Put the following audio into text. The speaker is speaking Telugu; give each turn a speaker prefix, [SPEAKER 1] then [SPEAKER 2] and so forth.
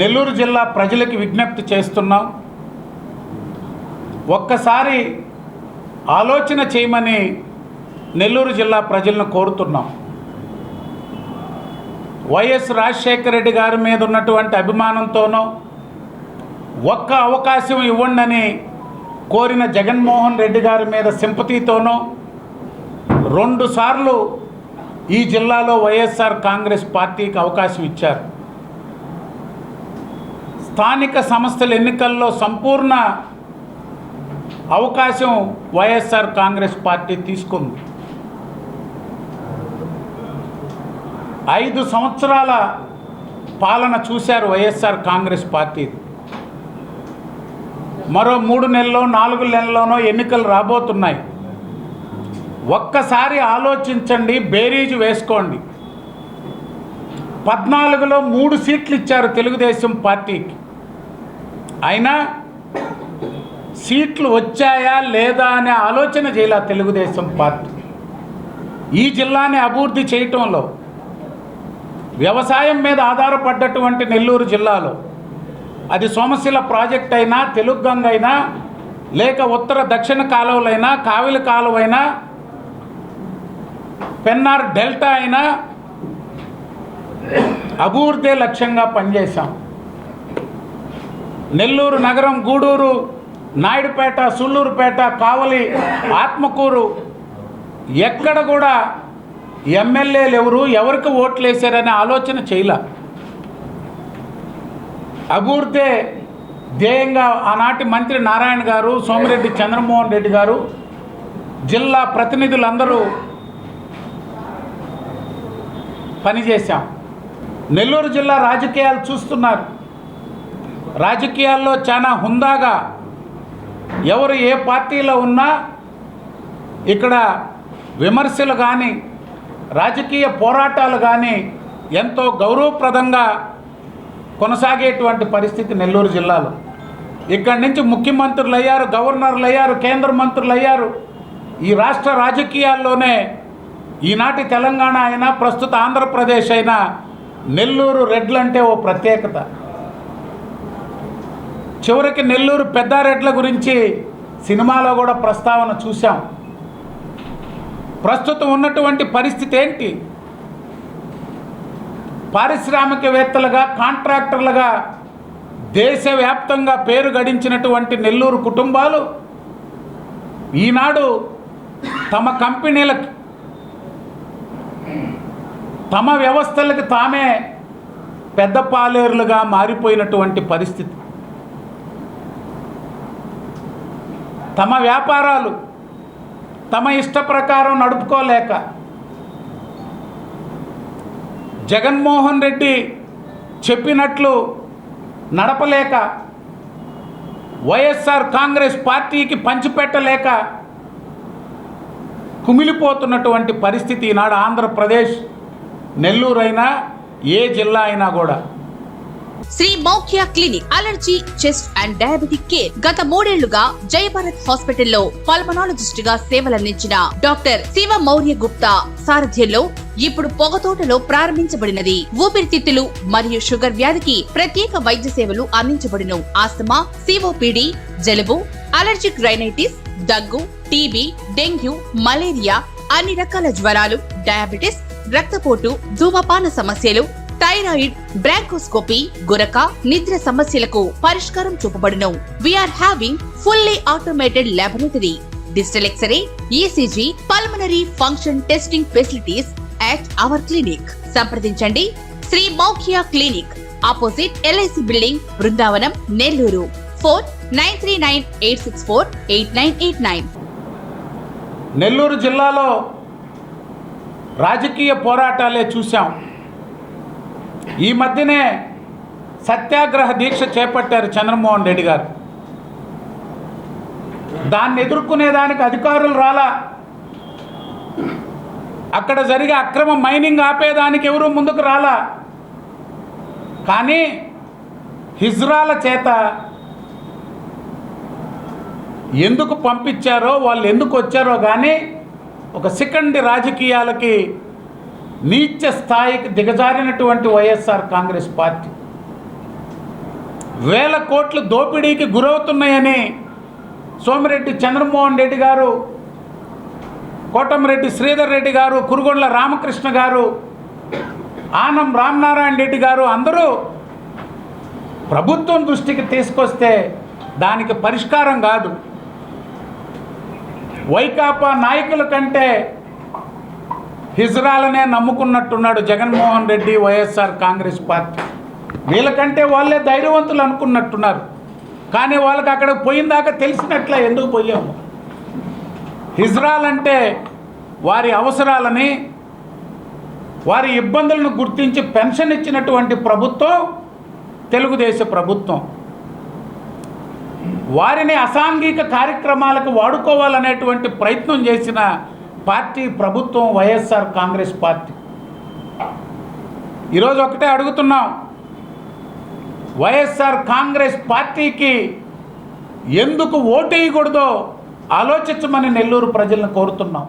[SPEAKER 1] నెల్లూరు జిల్లా ప్రజలకి విజ్ఞప్తి చేస్తున్నాం. ఒక్కసారి ఆలోచన చేయమని నెల్లూరు జిల్లా ప్రజలను కోరుతున్నాం. వైఎస్ రాజశేఖర రెడ్డి గారి మీద ఉన్నటువంటి అభిమానంతోనో ఒక్క అవకాశం ఇవ్వండి కోరిన జగన్మోహన్ రెడ్డి గారి మీద సింపతితోనో రెండుసార్లు ఈ జిల్లాలో వైఎస్ఆర్ కాంగ్రెస్ పార్టీకి అవకాశం ఇచ్చారు. స్థానిక సంస్థల ఎన్నికల్లో సంపూర్ణ అవకాశం వైఎస్ఆర్ కాంగ్రెస్ పార్టీ తీసుకుంది. ఐదు సంవత్సరాల పాలన చూశారు వైఎస్ఆర్ కాంగ్రెస్ పార్టీ మరో మూడు నెలలో నాలుగు నెలల్లోనో ఎన్నికలు రాబోతున్నాయి. ఒక్కసారి ఆలోచించండి బేరీజు వేసుకోండి. పద్నాలుగులో మూడు సీట్లు ఇచ్చారు తెలుగుదేశం పార్టీకి. అయినా సీట్లు వచ్చాయా లేదా అనే ఆలోచన చేయాల తెలుగుదేశం పార్టీ. ఈ జిల్లాని అభివృద్ధి చేయటంలో వ్యవసాయం మీద ఆధారపడ్డటువంటి నెల్లూరు జిల్లాలో అది సోమశిల ప్రాజెక్ట్ అయినా తెలుగంగ అయినా లేక ఉత్తర దక్షిణ కాలువలైనా కావిలి కాలువైనా పెన్నార్ డెల్టా అయినా అభివృద్ధి లక్ష్యంగా పనిచేశాం. నెల్లూరు నగరం గూడూరు నాయుడుపేట సుళ్ళూరుపేట కావలి ఆత్మకూరు ఎక్కడ కూడా ఎమ్మెల్యేలు ఎవరు ఎవరికి ఓట్లు వేశారనే ఆలోచన చేయలే. అభివృద్ధి ధ్యేయంగా ఆనాటి మంత్రి నారాయణ గారు సోమిరెడ్డి చంద్రమోహన్ రెడ్డి గారు జిల్లా ప్రతినిధులందరూ పనిచేశాం. నెల్లూరు జిల్లా రాజకీయాలు చూస్తున్నారు. రాజకీయాల్లో చాలా హుందాగా ఎవరు ఏ పార్టీలో ఉన్నా ఇక్కడ విమర్శలు కానీ రాజకీయ పోరాటాలు కానీ ఎంతో గౌరవప్రదంగా కొనసాగేటువంటి పరిస్థితి నెల్లూరు జిల్లాలో. ఇక్కడి నుంచి ముఖ్యమంత్రులు అయ్యారు గవర్నర్లు అయ్యారు కేంద్ర మంత్రులు అయ్యారు ఈ రాష్ట్ర రాజకీయాల్లోనే ఈనాటి తెలంగాణ అయినా ప్రస్తుత ఆంధ్రప్రదేశ్ అయినా నెల్లూరు రెడ్లు అంటే ఓ ప్రత్యేకత. చివరికి నెల్లూరు పెద్ద రెడ్ల గురించి సినిమాలో కూడా ప్రస్తావన చూశాం. ప్రస్తుతం ఉన్నటువంటి పరిస్థితి ఏంటి? పారిశ్రామికవేత్తలుగా కాంట్రాక్టర్లుగా దేశవ్యాప్తంగా పేరు గడించినటువంటి నెల్లూరు కుటుంబాలు ఈనాడు తమ కంపెనీలకి తమ వ్యవస్థలకు తామే పెద్ద పాలేరులుగా మారిపోయినటువంటి పరిస్థితి. తమ వ్యాపారాలు తమ ఇష్ట ప్రకారం నడుపుకోలేక జగన్మోహన్ రెడ్డి చెప్పినట్లు నడపలేక వైఎస్ఆర్ కాంగ్రెస్ పార్టీకి పంచిపెట్టలేక కుమిలిపోతున్నటువంటి పరిస్థితి ఈనాడు ఆంధ్రప్రదేశ్. నెల్లూరైనా ఏ జిల్లా అయినా కూడా.
[SPEAKER 2] Shri Maukhya clinic allergy chest and diabetic care గత మూడేళ్ళుగా జయభారత్ హాస్పిటల్లో పల్మనాలజిస్ట్గా సేవలందించిన డాక్టర్ శివ మౌర్య గుప్తా సారథ్యంలో ఇప్పుడు పొగతోటలో ప్రారంభించబడినది. ఊపిరితిత్తులు మరియు షుగర్ వ్యాధికి ప్రత్యేక వైద్య సేవలు అందించబడును. ఆస్తమా సిఓపిడి జలుబు అలర్జిక్ రైనైటిస్ దగ్గు టీబీ డెంగ్యూ మలేరియా అన్ని రకాల జ్వరాలు డయాబెటిస్ రక్తపోటు ధూమపాన సమస్యలు థైరాయిడ్ బ్రాంకోస్కోపీ గురక నిద్ర సమస్యలకు పరిష్కారం చూపబడును. We're having fully automated laboratory digital X-ray ECG pulmonary function testing facilities at our clinic సంప్రదించండి. Shri Maukhiya clinic opposite LIC building Brindavanam Nellore. Four nine three nine eight six four eight nine eight nine.
[SPEAKER 1] Nellore జిల్లాలో రాజకీయ పోరాటాలే చూసాం ఈ మధ్యనే సత్యాగ్రహ దీక్ష చేపట్టారు చంద్రమోహన్ రెడ్డి గారు. దాన్ని ఎదుర్కొనేదానికి అధికారులు రాలా. అక్కడ జరిగే అక్రమ మైనింగ్ ఆపేదానికి ఎవరు ముందుకు రాలా. కానీ హిజ్రాల చేత ఎందుకు పంపించారో వాళ్ళు ఎందుకు వచ్చారో కానీ ఒక సెకండ్ రాజకీయాలకి నీచ స్థాయికి దిగజారినటువంటి వైఎస్ఆర్ కాంగ్రెస్ పార్టీ. వేల కోట్లు దోపిడీకి గురవుతున్నాయని సోమిరెడ్డి చంద్రమోహన్ రెడ్డి గారు కోటమిరెడ్డి శ్రీధర్ రెడ్డి గారు కురుగొండ్ల రామకృష్ణ గారు ఆనం రామనారాయణ రెడ్డి గారు అందరూ ప్రభుత్వం దృష్టికి తీసుకొస్తే దానికి పరిష్కారం కాదు. వైకాపా నాయకుల కంటే హిజ్రాలనే నమ్ముకున్నట్టున్నాడు జగన్మోహన్ రెడ్డి వైఎస్ఆర్ కాంగ్రెస్ పార్టీ. వీళ్ళకంటే వాళ్ళే ధైర్యవంతులు అనుకున్నట్టున్నారు. కానీ వాళ్ళకి అక్కడ పోయిందాకా తెలిసినట్లే ఎందుకు పోయాము? హిజ్రాలంటే వారి అవసరాలని వారి ఇబ్బందులను గుర్తించి పెన్షన్ ఇచ్చినటువంటి ప్రభుత్వం తెలుగుదేశ ప్రభుత్వం. వారిని అసాంఘిక కార్యక్రమాలకు వాడుకోవాలనేటువంటి ప్రయత్నం చేసిన పార్టీ ప్రభుత్వం వైఎస్ఆర్ కాంగ్రెస్ పార్టీ. ఈరోజు ఒకటే అడుగుతున్నాం. వైఎస్ఆర్ కాంగ్రెస్ పార్టీకి ఎందుకు ఓటు వేయకూడదో ఆలోచించమని నెల్లూరు ప్రజలను కోరుతున్నాం.